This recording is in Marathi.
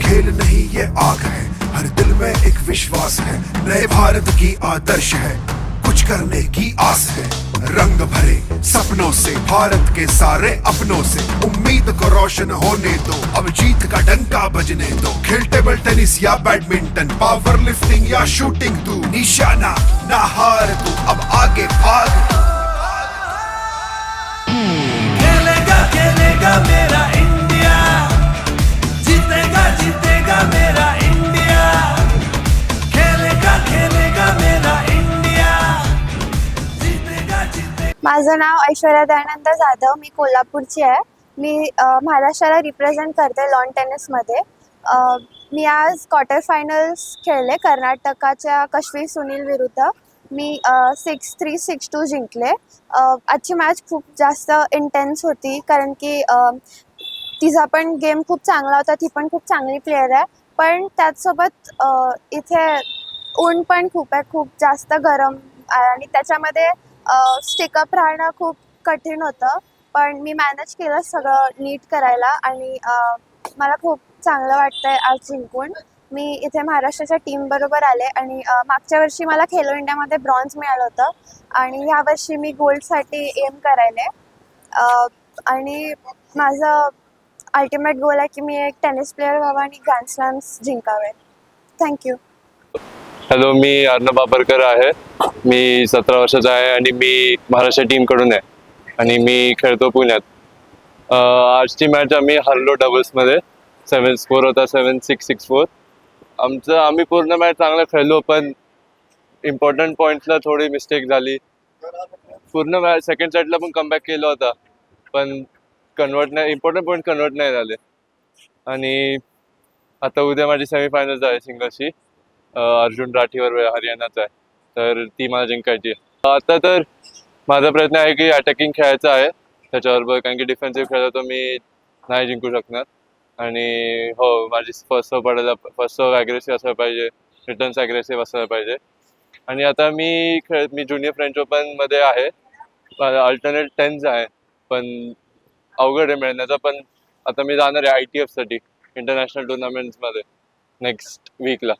खेल नहीं ये आग है। हर दिल में एक विश्वास है। नए भारत की आदर्श है। कुछ करने की आस है। रंग भरे सपनों से, भारत के सारे अपनों से। उम्मीद को रोशन होने दो। अब जीत का डंका बजने दो। खेल टेबल टेनिस या बैडमिंटन पावर लिफ्टिंग या शूटिंग तू निशाना ना हार तू अब आगे भाग। माझं नाव ऐश्वर्या दयानंद जाधव मी कोल्हापूरची आहे. मी महाराष्ट्राला रिप्रेझेंट करते लॉन टेनिसमध्ये मी आज क्वार्टर फायनल्स खेळले कर्नाटकाच्या कश्वी सुनील विरुद्ध. मी सिक्स थ्री सिक्स टू जिंकले. आजची मॅच खूप जास्त इंटेन्स होती कारण की तिचा पण गेम खूप चांगला होता ती पण खूप चांगली प्लेयर आहे. पण त्याचसोबत इथे ऊन पण खूप आहे खूप जास्त गरम आणि त्याच्यामध्ये स्टिकअप राहणं खूप कठीण होतं पण मी मॅनेज केलं सगळं नीट करायला आणि मला खूप चांगलं वाटतंय आज जिंकून. मी इथे महाराष्ट्राच्या टीमबरोबर आले आणि मागच्या वर्षी मला खेलो इंडियामध्ये ब्रॉन्झ मिळालं होतं आणि ह्या वर्षी मी गोल्डसाठी एम करायले. आणि माझं अल्टिमेट गोल आहे की मी एक टेनिस प्लेअर व्हावं आणि ग्रँड स्लॅम्स जिंकावे. थँक्यू हॅलो मी अर्णब बाबरकर आहे. मी सतरा वर्षाचा आहे आणि मी महाराष्ट्र टीमकडून आहे आणि मी खेळतो पुण्यात. आजची मॅच आम्ही हरलो डबल्समध्ये सेवन स्कोर होता सेवन सिक्स सिक्स फोर आमचं आम्ही पूर्ण मॅच चांगलं खेळलो पण इम्पॉर्टंट पॉईंटला थोडी मिस्टेक झाली. पूर्ण मॅच सेकंड सेटला पण कमबॅक केला होता. पण कन्वर्ट नाही इम्पॉर्टंट पॉईंट कन्वर्ट नाही झाले. आणि आता उद्या माझी सेमीफायनल आहे सिंगलशी. अर्जुन राठीवर हरियाणाचा आहे. तर ती मला जिंकायची आहे. आता तर माझा प्रयत्न आहे की अटॅकिंग खेळायचा आहे. त्याच्याबरोबर कारण की डिफेन्सिव्ह खेळला तर मी नाही जिंकू शकणार. आणि हो माझी फर्स्ट सर्व पडायला फर्स्ट सर्व ॲग्रेसिव्ह असायला पाहिजे. रिटर्न्स अग्रेसिव्ह असायला पाहिजे. आणि आता मी खेळ मी ज्युनियर फ्रेंच ओपनमध्ये आहे. अल्टरनेट टेन्स आहे. पण अवघड आहे मिळण्याचा. पण आता मी जाणार आहे आय टी एफसाठी इंटरनॅशनल टुर्नामेंट्समध्ये नेक्स्ट वीकला